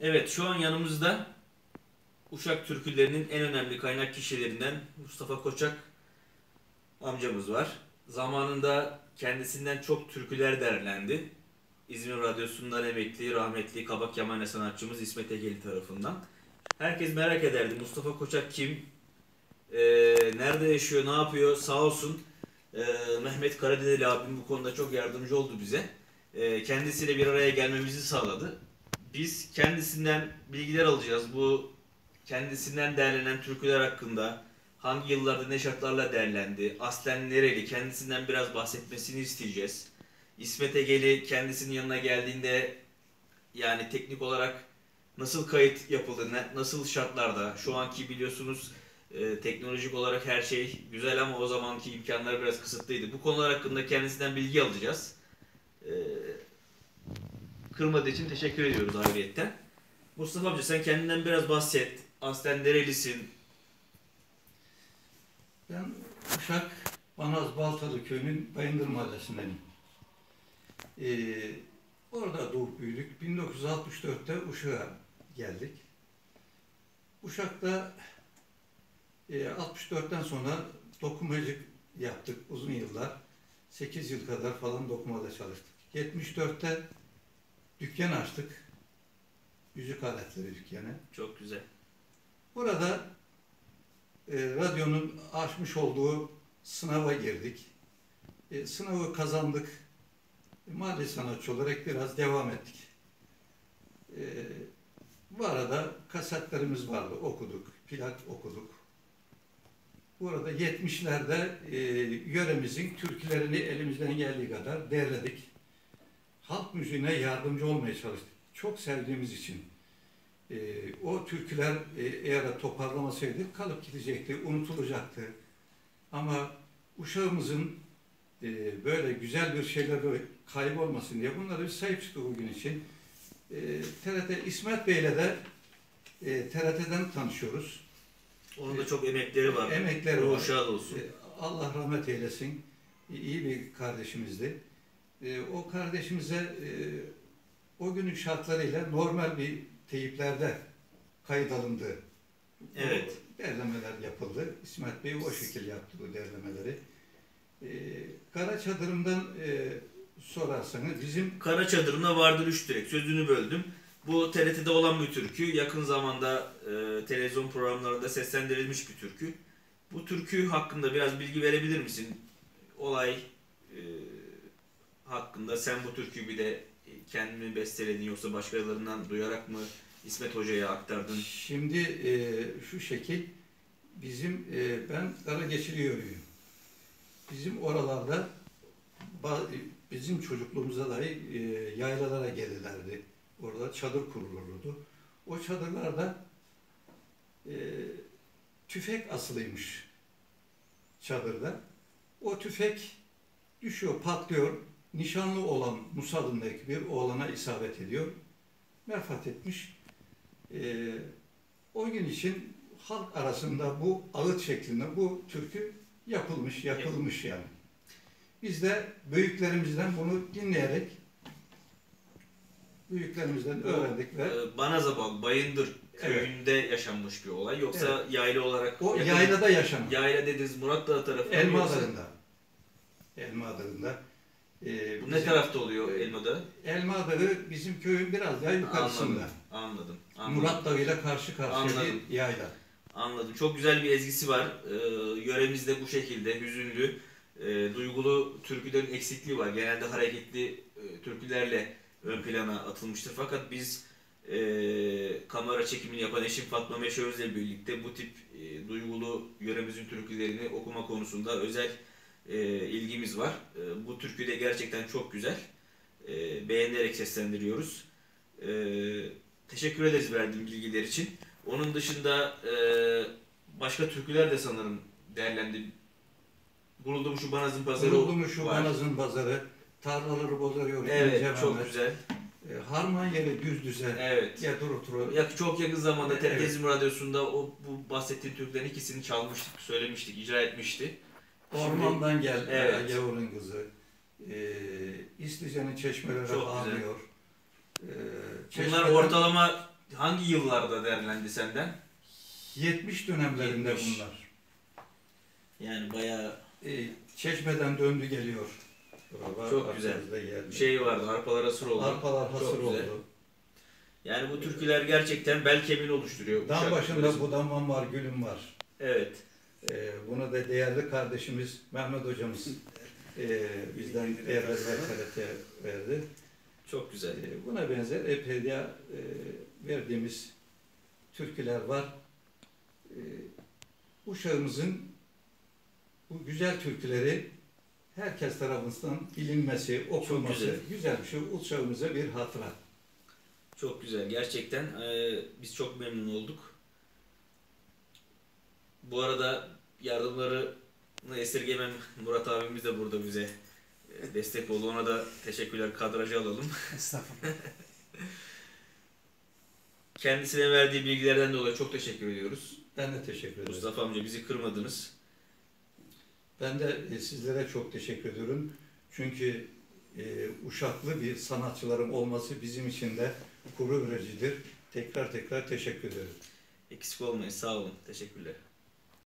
Evet şu an yanımızda Uşak türkülerinin en önemli kaynak kişilerinden Mustafa Koçak amcamız var. Zamanında kendisinden çok türküler derlendi. İzmir Radyosu'ndan emekli, rahmetli Kabak Kemane sanatçımız İsmet Egeli tarafından. Herkes merak ederdi Mustafa Koçak kim, Ee, nerede yaşıyor, ne yapıyor sağ olsun. Ee, Mehmet Karadeli abim bu konuda çok yardımcı oldu bize. Ee, kendisiyle bir araya gelmemizi sağladı. Biz kendisinden bilgiler alacağız. Bu kendisinden derlenen türküler hakkında hangi yıllarda ne şartlarla derlendi, aslen nereli kendisinden biraz bahsetmesini isteyeceğiz. İsmet Egeli kendisinin yanına geldiğinde yani teknik olarak nasıl kayıt yapıldı, nasıl şartlarda, şu anki biliyorsunuz e, teknolojik olarak her şey güzel ama o zamanki imkanlar biraz kısıtlıydı. Bu konular hakkında kendisinden bilgi alacağız. E, kırmadığı için teşekkür ediyoruz ayrıyetten. Mustafa amca sen kendinden biraz bahset. Aslen nerelisin? Ben Uşak Banaz Baltalı köyünün Bayındır Mahallesi'ndenim. Ee, orada doğup büyüdük. 1964'te Uşak'a geldik. Uşak'ta e, 64'ten sonra dokumacılık yaptık uzun yıllar. 8 yıl kadar falan dokumada çalıştık. 74'te dükkan açtık. Yüzük aletleri dükkanı. Çok güzel. Burada e, radyonun açmış olduğu sınava girdik. E, sınavı kazandık. E, mahalle sanatçı olarak biraz devam ettik. E, bu arada kasetlerimiz vardı, okuduk, plak okuduk. Bu arada 70'lerde e, yöremizin türkülerini elimizden geldiği kadar derledik. Müziğine yardımcı olmaya çalıştık. Çok sevdiğimiz için. E, o türküler e, eğer toparlamasaydık kalıp gidecekti, unutulacaktı. Ama uşağımızın e, böyle güzel bir şeyler kaybolmasın diye bunları bir sahip çıktık o gün için. E, TRT İsmet Bey'le de e, TRT'den tanışıyoruz. Onun da çok emekleri var. Emekleri var. şad olsun. E, Allah rahmet eylesin. İyi bir kardeşimizdi. E, O kardeşimize e, o günün şartlarıyla normal bir teyiplerde kayıt alındı. Evet. O Derlemeler yapıldı. İsmet Bey o şekilde yaptı bu derlemeleri. E, Kara Çadırım'dan e, sorarsanız bizim Kara Çadırı'nda vardır üç direk. Sözünü böldüm. Bu TRT'de olan bir türkü. Yakın zamanda e, televizyon programlarında seslendirilmiş bir türkü. Bu türkü hakkında biraz bilgi verebilir misin? Olay hakkında sen bu türküyü de e, kendin mi besteledin yoksa başkalarından duyarak mı İsmet Hoca'ya aktardın? Şimdi e, şu şekil bizim e, ben Karageçili yörüyüm. Bizim oralarda bizim çocukluğumuzda dahi e, yaylalara gelirlerdi. Orada çadır kurulurdu. O çadırlarda e, tüfek asılıymış çadırda. O tüfek düşüyor, patlıyor. Nişanlı olan Musa adındaki bir oğlana isabet ediyor. Vefat etmiş. Ee, o gün için halk arasında bu ağıt şeklinde bu türkü yapılmış, yapılmış yani. Biz de büyüklerimizden bunu dinleyerek büyüklerimizden öğrendik ve E, Banazabal, Bayındır köyünde yaşanmış bir olay. Yoksa yayla olarak o yakın- yaylada yaşanan. Yayla dediniz Murat Dağı tarafı. Elma Adası'nda. Elma Adası'nda. Ee, Bu ne bizim- tarafta oluyor Elma'da? Elma Dağı bizim köyün biraz daha yukarısında. Anladım. Anladım. anladım. Murat Dağı ile karşı karşıya Anladım. bir yayla. Anladım. Çok güzel bir ezgisi var. Ee, yöremizde bu şekilde hüzünlü, e, duygulu türkülerin eksikliği var. Genelde hareketli e, türkülerle ön plana atılmıştır. Fakat biz e, kamera çekimini yapan eşim Fatma Meşöz'le birlikte bu tip e, duygulu yöremizin türkülerini okuma konusunda özel e, ilgimiz var. E, bu türkü de gerçekten çok güzel. E, beğenerek seslendiriyoruz. E, teşekkür ederiz verdiğin bilgiler için. Onun dışında e, başka türküler de sanırım değerlendi. Bulunduğum şu Banaz'ın pazarı Kuruldu şu var. Banaz'ın pazarı, tarlaları bozuyor. Evet, ince çok güzel. E, harman yeri düz düze. Evet. Ya dur otur. Ya çok yakın zamanda Evet. TRT İzmir Radyosu'nda o bu bahsettiğin türkülerin ikisini çalmıştık, söylemiştik, icra etmişti. Ormandan gel Evet. yavurun kızı. E, İslice'nin çeşmeleri Çok güzel. ağlıyor. E, Bunlar çeşmeden- ortalama hangi yıllarda derlendi senden? 70 dönemlerinde 70. bunlar. Yani bayağı E, çeşmeden döndü geliyor. Baba, Çok güzel. geldi. şey vardı, harpalar asır oldu. Arpalar Çok hasır güzel. oldu. Yani bu türküler gerçekten bel kemiğini oluşturuyor. Uşak başında turizmi. budamam var, gülüm var. Evet. E, bunu da değerli kardeşimiz Mehmet hocamız e, bizden değerli TRT verdi. Çok güzel. E, buna benzer epey de, e, verdiğimiz türküler var. E, Uşağımızın bu güzel türküleri herkes tarafından bilinmesi, okunması güzel. güzel bir şey. Uşağımıza bir hatıra. Çok güzel. Gerçekten e, biz çok memnun olduk. Bu arada yardımlarını esirgemem Murat abimiz de burada bize e, destek oldu. Ona da teşekkürler. Kadrajı alalım. Estağfurullah. Kendisine verdiği bilgilerden dolayı çok teşekkür ediyoruz. Ben de teşekkür ederim. Mustafa amca bizi kırmadınız. Ben de e, sizlere çok teşekkür ediyorum. Çünkü e, uşaklı bir sanatçıların olması bizim için de gurur vericidir. Tekrar tekrar teşekkür ederim. Eksik olmayın. Sağ olun. Teşekkürler.